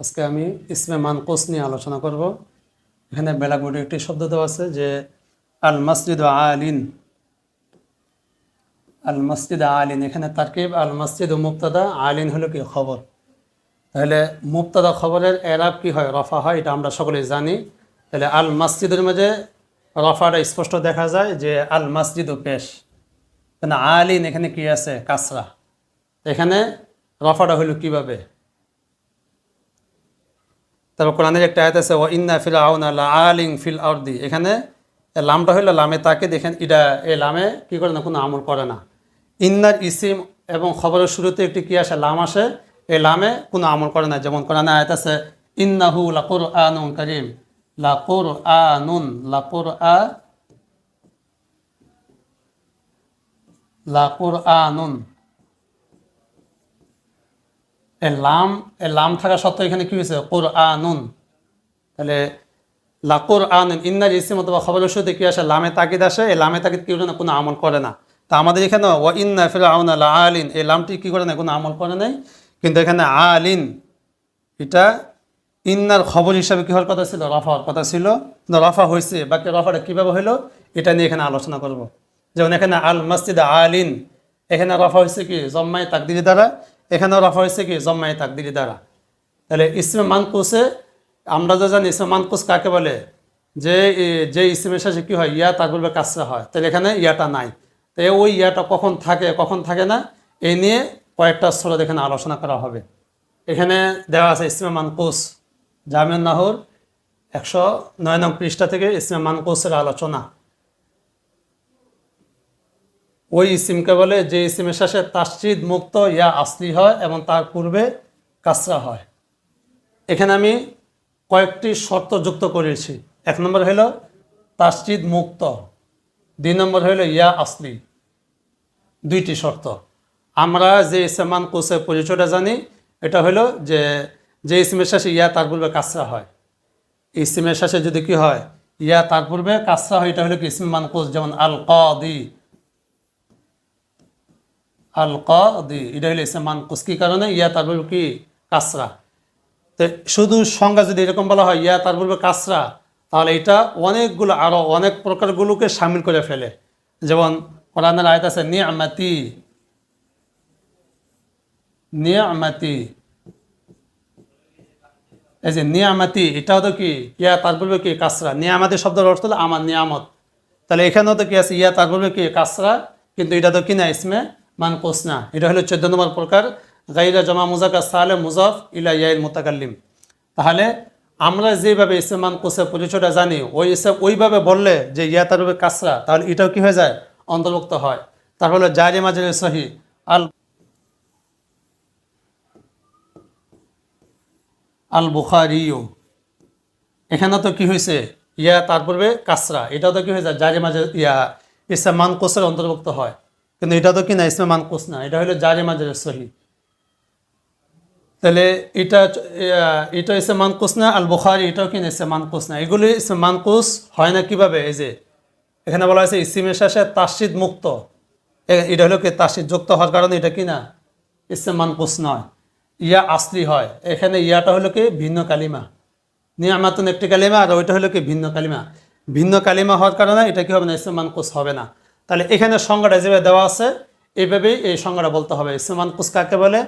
আজকে আমি ইসমে মানকোস নিয়ে আলোচনা করব। এখানে ব্ল্যাকবোর্ডে একটি শব্দ দেওয়া আছে যে, আল মসজিদ আলিন। আল মসজিদ আলিন, এখানে তারকিব, আল মসজিদ মুক্তাদা আলিন হলো কি খবর? তাহলে মুক্তাদা খবরের এরাব কি হয়, রফা হয়, এটা আমরা সকলেই জানি। তাহলে আল মসজিদের মাঝে রফাটা স্পষ্ট দেখা যায় যে, আল মসজিদ ও পেশ আলিন এখানে কি আছে? কাসরা। এখানে রফাটা হলো কীভাবে? তারপর কোরআনের একটা আয়াত আছে ও ইন্না ফিল আউন আল্লাহ আলিং ফিল আউদ্দি এখানে লামটা হইল লামে তাকে দেখেন এটা এই লামে কি করে না, কোনো আমল করে না। ইন্নার ইসিম এবং খবরের শুরুতে একটি কি আসে, লাম আসে এই লামে কোনো আমল করে না। যেমন কোরআনে আয়াত আছে, ইন্নাহু লাকুর আনুন করিম। লাকুর আনুন লাকুর আ লাকুর আনুন এ লাম এ লাম থাকা সত্ত্বেও এখানে কি হয়েছে? কোর আনুন তাহলে লাকুর আনুন ইন্নার ইসিম অথবা খবর শুরুতে কি আসে? লামে তাকিদ আসে, এই লামে তাকিদ কি করে না কোনো আমল করে না। তা আমাদের এখানে ও ইন্না ফিল আউন আল্লাহ আলিন, এই লামটি কি করে না কোনো আমল করে নাই। কিন্তু এখানে আলিন, এটা ইন্নার খবর হিসাবে কি হওয়ার কথা ছিল? রফা হওয়ার কথা ছিল। রফা হয়েছে, বাকি রফাটা কীভাবে হলো এটা নিয়ে এখানে আলোচনা করব। যেমন এখানে আল মসজিদ আলিন, এখানে রফা হয়েছে কি? জম্মাই তাকদিরি দ্বারা। এখানেও রফা হয়েছে কি? জম্মাই তাকদিরি দ্বারা। তাহলে ইসমে মানকুসে আমরা তো জানি ইসমে মানকুস কাকে বলে? যে যে ইসমের শেষে কী হয়? ইয়া তার পূর্বে কাজটা হয়। তাহলে এখানে ইয়াটা নাই। তো ওই ইয়াটা কখন থাকে কখন থাকে না? এই নিয়ে কয়েকটা স্তর এখানে আলোচনা করা হবে। এখানে দেওয়া আছে ইসমে মানকুস জামিউন নাহুর একশো নয় নং পৃষ্ঠা থেকে ইসমে মানকুসের আলোচনা। ওই ইসিমকে বলে, যে ইসিমের শেষে তাসজিদ মুক্ত, ইয়া আসলি হয় এবং তার পূর্বে কাসরা হয়। এখানে আমি কয়েকটি শর্ত যুক্ত করেছি। এক নম্বর হলো তাসজিদ মুক্ত। দুই নম্বর হলো ইয়া আসলি। দুইটি শর্ত। আমরা যে ইসমান কোষের পরিচয়টা জানি, এটা হলো যে যে ইসমের শেষে ইয়া, তার পূর্বে কাসরা হয়। ইসমের শেষে যদি কি হয়, ইয়া, তার পূর্বে কাসরা হয়, এটা হলো কি ইসম মানকুস যেমন আল কদি আল কদি এটা হলো ইসম মানকুস। কি কারণে? ইয়া তার পূর্বে কি? কাসরা। তো শুধু সংজ্ঞা যদি এরকম বলা হয়, ইয়া তার পূর্বে কাসরা, তাহলে এটা অনেকগুলো আরও অনেক প্রকারগুলোকে সামিল করে ফেলে। যেমন কোরআনের আয়ত আছে, নিয়ামাতি নিয়ামাতি। এই যে নিয়ামাতি, এটাও তো কি? ইয়া তার পূর্বে কি? কাসরা। নিয়ামাতি শব্দের অর্থ হলো আমার নিয়ামত। তাহলে এখানেও তো কি আছে? ইয়া তার পূর্বে কি? কাসরা। কিন্তু এটা তো কি না? ইসমে মানকুস না এটা হলো চোদ্দ নম্বর প্রকার। গাইরা জমা মুজাকা সালে মুজাফ ইলা ইয়াইল মোতাকাল্লিম। তাহলে আমরা যেভাবে ইসলাম মানকুসের পরিচয়টা জানি, ওই ইসলাম ওইভাবে বললে যে ইয়া তার কাসরা, তাহলে এটাও কি হয়ে যায়? অন্তর্ভুক্ত হয়। তারপর হলো জারি মাঝে সহি। আল আল বুখারিও এখানে তো কি হয়েছে? ইয়া তার পূর্বে কাসরা। এটাও তো কি হয়ে যায়? জারি মাঝে ইয়া ইসলাম মানকোসের অন্তর্ভুক্ত হয়। কিন্তু এটা তো কি না ইসলাম মানকোস না, এটা হলো জারি মাঝে সহি। তাহলে এটা এটা ইসে মানকুস না আল বুখারি এটাও কি না ইসে মানকুস না। এগুলি ইসে মানকুস হয় না কীভাবে? এই যে, এখানে বলা হয়েছে ইসিমের শেষে তাসিদ মুক্ত। এটা হলো কি তাসিদ যুক্ত হওয়ার কারণে এটা কি না ইসে মানকুস নয়। ইয়া আসলি হয়। এখানে ইয়াটা হলো কি, ভিন্ন কালিমা। নিয়ামাতুন একটি কালিমা আর ওইটা হলো কি, ভিন্ন কালিমা। ভিন্ন কালিমা হওয়ার কারণে এটা কি হবে না ইসে মানকুস হবে না। তাহলে এখানে সংজ্ঞাটা যেভাবে দেওয়া আছে, এইভাবেই এই সংজ্ঞাটা বলতে হবে। ইসে মানকুস কাকে বলে?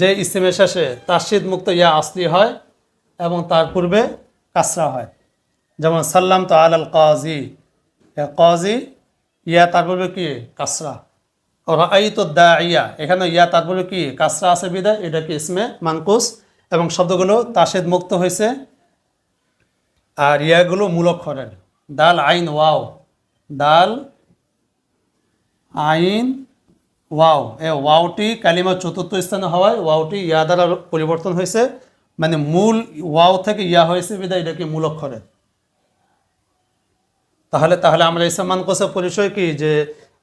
যে ইসিমের শেষে তাসিদ মুক্ত ইয়া আসলি হয় এবং তার পূর্বে কাসরা হয়। যেমন, সাল্লাম তো আল আল কাজি কাজি, ইয়া তার পূর্বে কি? কাসরা। রাই তো দা ইয়া এখানে ইয়া তার পূর্বে কি? কাসরা আছে বিদায়, এটা কি ইসমে মানকুস? এবং শব্দগুলো তাসেদ মুক্ত হয়েছে। আর ইয়াগুলো মূলক্ষরের। দাল আইন, ওয়াও। দাল আইন, ওয়াও, এ ওয়াওটি কালিমার চতুর্থ স্থানে হওয়ায় ওয়াওটি ইয়া দ্বারা পরিবর্তন হয়েছে। মানে মূল ওয়াও থেকে ইয়া হয়েছে বিদায় এটাকে মূল অক্ষরে তাহলে তাহলে আমরা ইসলামান কোষের পরিচয় কি? যে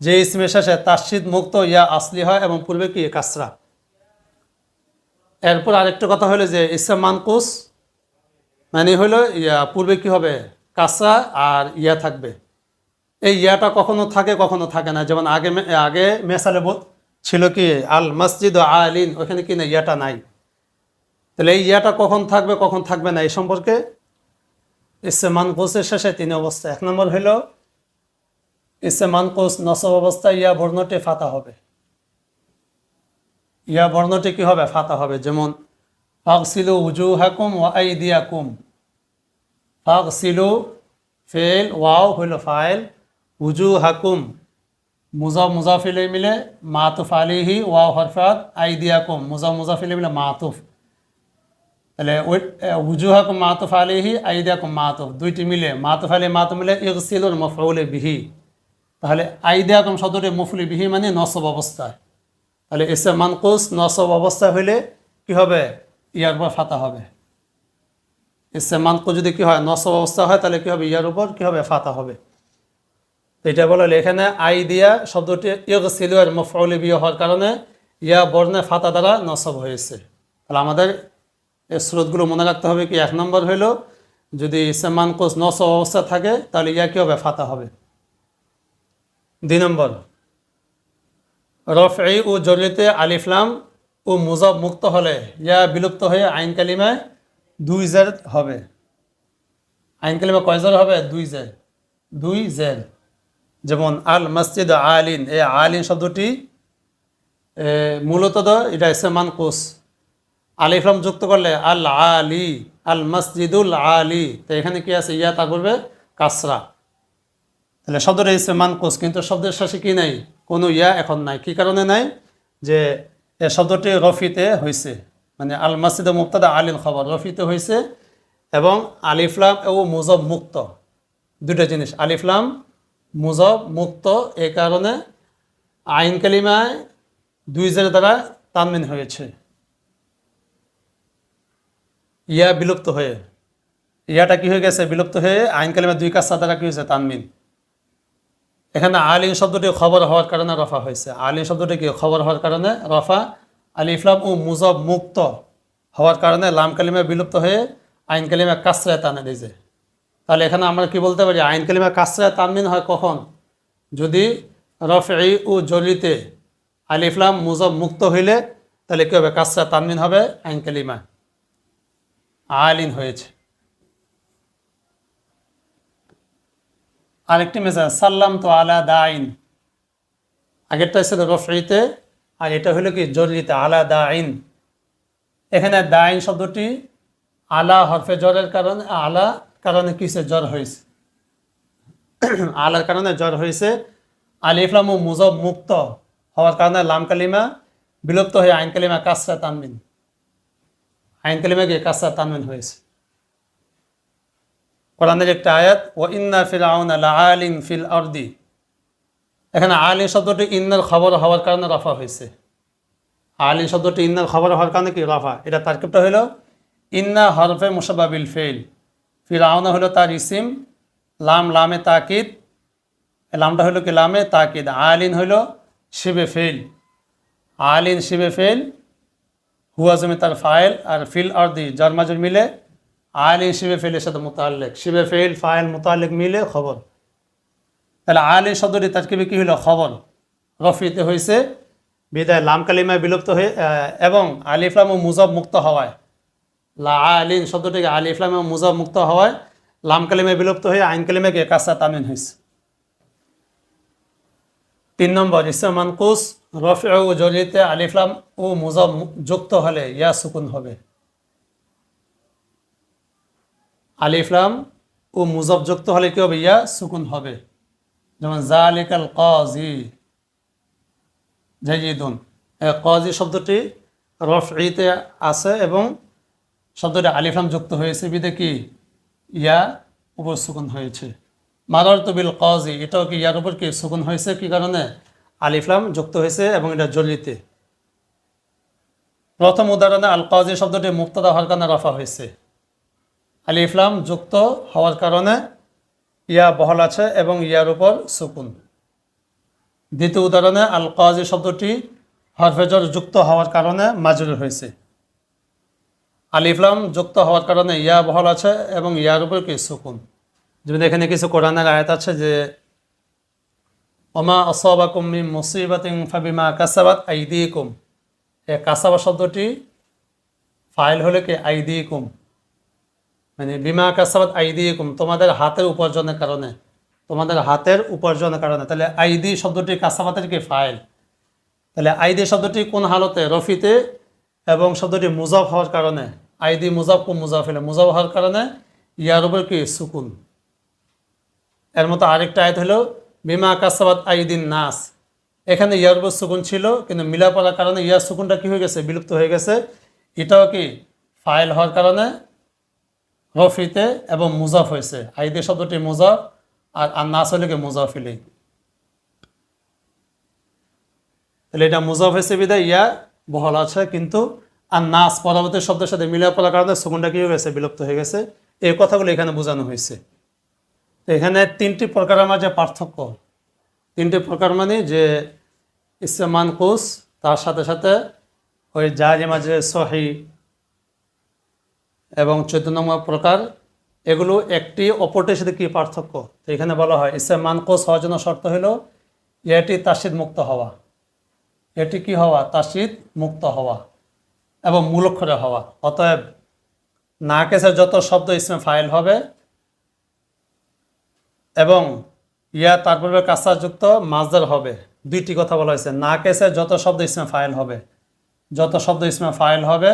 যে ইসমের শেষে তাসিদ মুক্ত ইয়া আসলি হয় এবং পূর্বে কি? কাসরা। এরপর আরেকটা কথা হলো যে, ইসলাম মানকুস মানে হলো ইয়া, পূর্বে কি হবে? কাসরা আর ইয়া থাকবে। এই ইয়াটা কখনো থাকে কখনো থাকে না। যেমন আগে আগে মেসালে ছিল কি, আল মসজিদ আলিন ওখানে কি না ইয়াটা নাই। তাহলে এই ইয়াটা কখন থাকবে কখন থাকবে না, এই সম্পর্কে ইসে মানকুসের শেষে তিন অবস্থা। এক নম্বর হইল, ইসে মানকুস নসব অবস্থায় ইয়া বর্ণটি ফাতা হবে। ইয়া বর্ণটি কি হবে? ফাতা হবে। যেমন ফাকসিলু উজু হাকুম ও আই দিয়াকুম ফাকসিলু ফেল, ওয়াও হইল ফাইল। উজু হাকুম মুজা মুজাফিলে মিলে মাতুফ আলিহি ওয়াও হরফাত আই দিয়াকুম মুজা মুজাফিলে মিলে মাতুফ। তাহলে উজু হাকুম মাতুফ আলিহি আই দিয়াকুম মাতুফ। দুইটি মিলে, মাতুফ আলি মাতুফ মিলে ইগসিলুর মফউলে বিহি। তাহলে আই দিয়াকুম শব্দটি মফুলি বিহি মানে নসব অবস্থায় তাহলে এসে মানকুস নসব অবস্থা হইলে কি হবে? ইয়ার উপর ফাতা হবে। এসে মানকুস যদি কি হয়, নসব অবস্থা হয়, তাহলে কি হবে? ইয়ার উপর কি হবে? ফাতা হবে। তো এটা বলে এখানে আই দিয়া শব্দটি ইয়গ সিলুয়ার মফউলি বিয়ে হওয়ার কারণে ইয়া বর্ণে ফাতা দ্বারা নসব হয়েছে। তাহলে আমাদের এই স্রোতগুলো মনে রাখতে হবে কি, এক নম্বর হইল, যদি ইসে মানকুস নসব অবস্থা থাকে, তাহলে ইয়া কি হবে? ফাতা হবে। দুই নম্বর, রফই ও জরিতে আলিফলাম ও মুজব মুক্ত হলে ইয়া বিলুপ্ত হয়ে আইন কালিমায় দুই জের হবে। আইন কালিমা কয় জের হবে? দুই জের। দুই জের। যেমন আল মসজিদ আলিন এই আলিন শব্দটি এ, মূলত এটা এসে মানকুস। আলিফলাম যুক্ত করলে আল আলি আল মসজিদুল আলি। তো এখানে কি আছে? ইয়া তা করবে কাসরা। তাহলে শব্দটা এসে মানকুস কিন্তু শব্দের শেষে কি নাই? কোনো ইয়া এখন নাই। কি কারণে নাই? যে এ শব্দটি রফিতে হয়েছে মানে আল মসজিদ মুক্তাদা আলিল খবর রফিতে হয়েছে এবং আলিফলাম ও মুজব মুক্ত। দুটো জিনিস আলিফলাম মুজব মুক্ত এই কারণে আইন কালিমায় দুই জের দ্বারা তানমিন হয়েছে। ইয়া বিলুপ্ত হয়ে। ইয়াটা কি হয়ে গেছে? বিলুপ্ত হয়ে আইন কালিমা দুই কাজ দ্বারা কি হয়েছে? তানমিন। এখানে আলিন শব্দটি খবর হওয়ার কারণে রফা হয়েছে। আলিন শব্দটি কি খবর হওয়ার কারণে রফা আলি ইফলাম ও মুজব মুক্ত হওয়ার কারণে লাম কালিমা বিলুপ্ত হয়ে আইন কালিমা কাসরায় টানে দিয়েছে। তাহলে এখানে আমরা কি বলতে পারি? আইন কালিমা কাসরায় তানমিন হয় কখন? যদি রফি ও জলিতে আল ইফলাম মুজব মুক্ত হইলে, তাহলে কী হবে? কাসরা তানমিন হবে আইন কালিমা আলিন হয়েছে। আরেকটি মেসেজ সাল্লাম তো আলা দাইন আগেরটা ছিল রফিতে আর এটা হলো কি? জরিতে আলা দাইন এখানে দাইন শব্দটি আলা হরফে জ্বরের কারণে, আলা কারণে কিসে জ্বর হয়েছে। আলার কারণে জ্বর হয়েছে। আল ইফলাম ও মুজব মুক্ত হওয়ার কারণে লাম কালিমা বিলুপ্ত হয়ে আইন কালিমা কাসরা তানমিন আইন কালিমা গিয়ে কাসরা তানমিন হয়েছে। কোরআনের একটা আয়াত ও ইন্না ফিল আউন আলা আলিন ফিল আরদি। এখানে আলিন শব্দটি ইন্নার খবর হওয়ার কারণে রফা হয়েছে। আলিন শব্দটি ইন্নার খবর হওয়ার কারণে কি রফা? এটা তারকিবটা হলো, ইন্না হরফে মুসাবাবিল ফেল ফিল আউনা হলো তার ইসিম, লাম লামে তাকিদ লামটা হলো কি লামে তাকিদ, আলিন হলো শিবে ফেল আলিন, শিবে ফেল হুয়া জমি তার ফাইল আর ফিল আরদি জন্মাজুর মিলে আলিন, শিবে ফেলের সাথে মোতাল্লেক। শিবে ফেল ফাইল, মোতাল্লেক মিলে খবর। তাহলে আলি শব্দটি তারকিবে কি হলো? খবর। রফিতে হয়েছে। বিদায় লাম কালিমায় বিলুপ্ত হয়ে এবং আলিফলাম ও মুজব মুক্ত হওয়ায়। লা আলিন শব্দটিকে আলিফলাম ও মুজব মুক্ত হওয়ায় লাম কালিমে বিলুপ্ত হয়ে আইন কালিমাকে কাসা তামিন হয়েছে তিন নম্বর, ইসলাম মানকুস রফি ও জলিতে আলিফলাম ও মুজব মু- যুক্ত হলে ইয়া সুকুন হবে। আলিফলাম ও মুজব যুক্ত হলে কি হবে? ইয়া সুকুন হবে। যেমন জালিকাল কাজি জাইদুন কাজি শব্দটি রফইতে আছে এবং শব্দটি আলিফলাম যুক্ত হয়েছে, বিদে কি? ইয়া উপর সুকুন হয়েছে। মাদার মারার বিল কাজি, এটাও কি ইয়ার উপর কি সুকুন হয়েছে? কি কারণে? আলিফলাম যুক্ত হয়েছে এবং এটা জলিতে প্রথম উদাহরণে আল কাজি শব্দটি মুক্তদা হওয়ার কারণে রফা হয়েছে। আলিফলাম যুক্ত হওয়ার কারণে ইয়া বহল আছে এবং ইয়ার উপর সুকুন। দ্বিতীয় উদাহরণে আল কাজি শব্দটি হরফেজর যুক্ত হওয়ার কারণে মাজরুর হয়েছে। আলিফলাম যুক্ত হওয়ার কারণে ইয়া বহল আছে এবং ইয়ার উপর কি সুকুন। যেমন এখানে কিছু কোরআনের আয়াত আছে যে, ওমা অসবাকুম মিন মুসিবাতিন ফাবিমা কাসাবাত আইদিকুম। এ কাসাবা শব্দটি ফাইল হলে কি? আইদি কুম মানে বিমা কাসাবাদ আইদি কুম তোমাদের হাতের উপার্জনের কারণে। তোমাদের হাতের উপার্জনের কারণে। তাহলে আইদি শব্দটি কাসাবাতের কি? ফাইল। তাহলে আইদি শব্দটি কোন হালতে? রফিতে এবং শব্দটি মুজাফ হওয়ার কারণে। আইদি মুজাফ কুম মুজাফ হলে মুজাফ হওয়ার কারণে ইয়ার কি? সুকুন। এর মতো আরেকটা আয়াত হলো, বিমা কাসাবাত আইদিন নাস। এখানে ইয়ার সুকুন ছিল, কিন্তু মিলা পড়ার কারণে ইয়ার সুকুনটা কি হয়ে গেছে? বিলুপ্ত হয়ে গেছে। এটাও কি? ফাইল হওয়ার কারণে রফিতে এবং মুজাফ হয়েছে। আইদি শব্দটি মুজাফ, আর আর নাস হলে কি মুজাফিলি। তাহলে এটা মুজাফ হয়েছে বিদায়, ইয়া বহল আছে, কিন্তু আর নাস পরবর্তী শব্দের সাথে মিলে পড়ার কারণে সুকুনটা কি হয়ে গেছে? বিলুপ্ত হয়ে গেছে। এই কথাগুলো এখানে বোঝানো হয়েছে। এখানে তিনটি প্রকারের মাঝে পার্থক্য। তিনটি প্রকার মানে যে ইসে মানকুস তার সাথে সাথে ওই জাহাজে মাঝে সহি এবং নম্বর প্রকার, এগুলো একটি অপরটির সাথে কী পার্থক্য? তো এখানে বলা হয় ইসে মানকুস হওয়ার জন্য শর্ত হলো, এটি তাসিদ মুক্ত হওয়া। এটি কি হওয়া? তাসিদ মুক্ত হওয়া। এবং মূলক্ষরে হওয়া। অতএব না কেসের যত শব্দ ইসমে ফাইল হবে এবং ইয়া তার পূর্বে কাসাযুক্ত মাজদার হবে। দুইটি কথা বলা হয়েছে। না কেসে যত শব্দ ইসমে ফাইল হবে, যত শব্দ ইসমে ফাইল হবে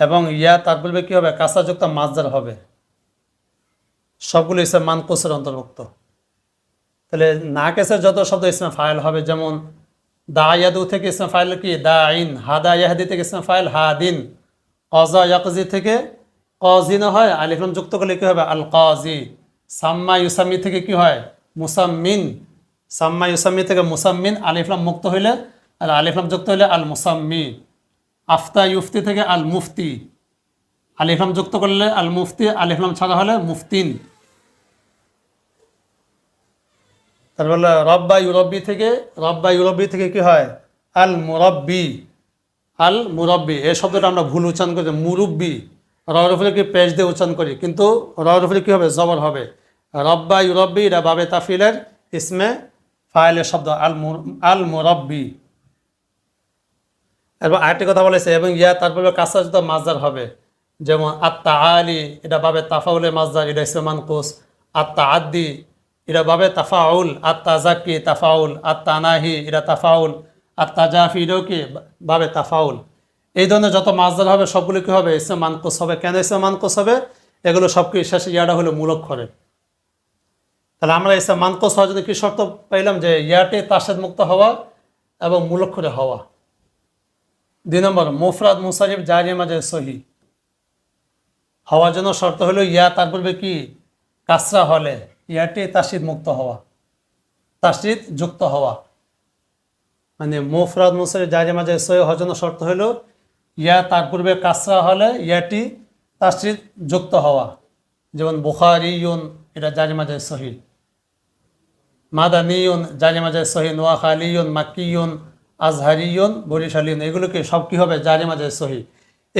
এবং ইয়া তার পূর্বে কী হবে? কাসাযুক্ত মাজদার হবে। সবগুলো ইসলাম মানকুসের অন্তর্ভুক্ত। তাহলে না কেসের যত শব্দ ইসমে ফাইল হবে, যেমন দা ইয়াদু থেকে ইসমে ফাইল কি? দা আইন হাদা ইয়াহাদি থেকে ইসমে ফাইল, হাদিন। কজা ইয়াকজি থেকে? কজিন হয় আলিফলাম যুক্ত করলে কী হবে? আল কজি সাম্মা ইউসাম্মি থেকে কি হয়? মুসাম্মিন। সাম্মা ইউসাম্মি থেকে মুসাম্মিন আলিফলাম মুক্ত হইলে, আর আলিফলাম যুক্ত হইলে আল মুসাম্মি আফতা ইউফতি থেকে আল মুফতি আলিফলাম যুক্ত করলে আল মুফতি আলিফলাম ছাড়া হলে মুফতিন। তারপর রব্বা ইউরব্বি থেকে রব্বা ইউরব্বি থেকে কি হয়? আল মুরব্বি আল মুরব্বি এই শব্দটা আমরা ভুল উচ্চারণ করি মুরব্বি। উপরে কি পেজ দিয়ে উচ্চারণ করি? কিন্তু উপরে কী হবে? জবর হবে। রব্বা ইউরব্বি, এটা বাবে তাফিলের ইসমে ফাইলের শব্দ। আল আল মুরব্বি এবং আরেকটি কথা বলেছে, এবং ইয়া তারপরে কাসাযুক্ত মাজদার হবে। যেমন আত্মা আলি এটা বাবে তাফাউলের মাজদার এটা ইসমে মানকুস আত্মা আদ্দি এটা বাবে তাফাউল, আত্মা জাকি তাফাউল, আত্মা নাহি এটা তাফাউল, আত্মা জাফি এটাও কি বাবে তাফাউল? এই ধরনের যত মাজদার হবে, সবগুলো কী হবে? ইসলাম মানকোস হবে। কেন ইসলাম মানকোস হবে? এগুলো সব কি শেষে ইয়াটা হলো মূলক্ষরে তাহলে আমরা ইসলাম মানকোস হওয়ার জন্য কি শর্ত পাইলাম? যে ইয়াটে তাসেদ মুক্ত হওয়া এবং মূলক্ষরে হওয়া। দুই নম্বর, মুফরাদ মুসারিফ জারি মাঝে সহি। হওয়ার জন্য শর্ত হলো ইয়া তার পূর্বে কি? কাসরা হলে। ইয়াটে তাসিদ মুক্ত হওয়া। তাসিদ যুক্ত হওয়া। মানে মুফরাদ মুসারিফ জারি মাঝে সহি হওয়ার জন্য শর্ত হলো ইয়া তার পূর্বে কাসরা হলে ইয়াটি তাসরিদ যুক্ত হওয়া। যেমন বুখারি ইউন এটা জারি মাঝে সহি মাদানিউন জারি মাঝে সহি নোয়াখালিউন মাক্কিউন আজহারিউন বরিশালিউন এগুলোকে সব কী হবে? জারি মাঝে সহি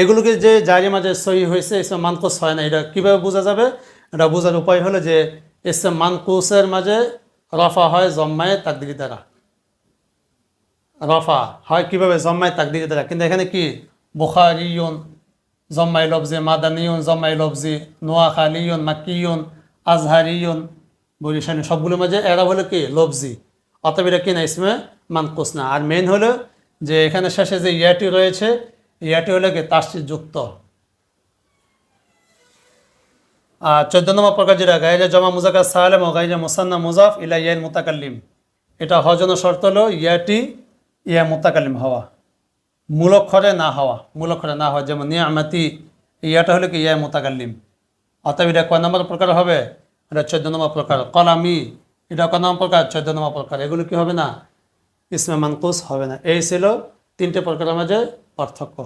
এগুলোকে যে জারি মাঝে সহি হয়েছে এসব মানকুস হয় না। এটা কীভাবে বোঝা যাবে? এটা বোঝার উপায় হলো যে এসে মানকুসের মাঝে রফা হয় জম্মায় তাকদিরি দ্বারা। রফা হয় কীভাবে জম্মায় তাকদিরি দ্বারা? কিন্তু এখানে কি? বুখারিউন জম্মাই লফজি মাদানিউন জম্মাই লফজি নোয়াখালিউন মাক্কিউন আজহারিউন বরিশালী সবগুলোর মাঝে এরা হলো কি? লবজি অতএব এটা কি না, ইসমে মানকুস না। আর মেন হলো যে এখানে শেষে যে ইয়াটি রয়েছে, ইয়াটি হলো কি? তাসির যুক্ত চোদ্দ নম্বর প্রকার যেটা গাইজা জমা মুজাকা সালেম ও গাইজা মুসান্না মুজাফ ইলা ইয়াল মুতাকাল্লিম। এটা হজন্য শর্ত হলো, ইয়াটি ইয়া মুতাকাল্লিম হওয়া। মূলক্ষরে না হওয়া মূলক্ষরে না হওয়া, যেমন নিয়ামাতি, ইয়াটা হলো কি, ইয়া মুতাকাল্লিম। অতএব এটা কয় নম্বর প্রকার হবে? এটা চোদ্দ নম্বর প্রকার। কলামি, এটা কয় নম্বর প্রকার? চোদ্দ নম্বর প্রকার। এগুলো কি হবে না? ইসমে মানকুস হবে না। এই ছিল তিনটে প্রকারের মাঝে পার্থক্য।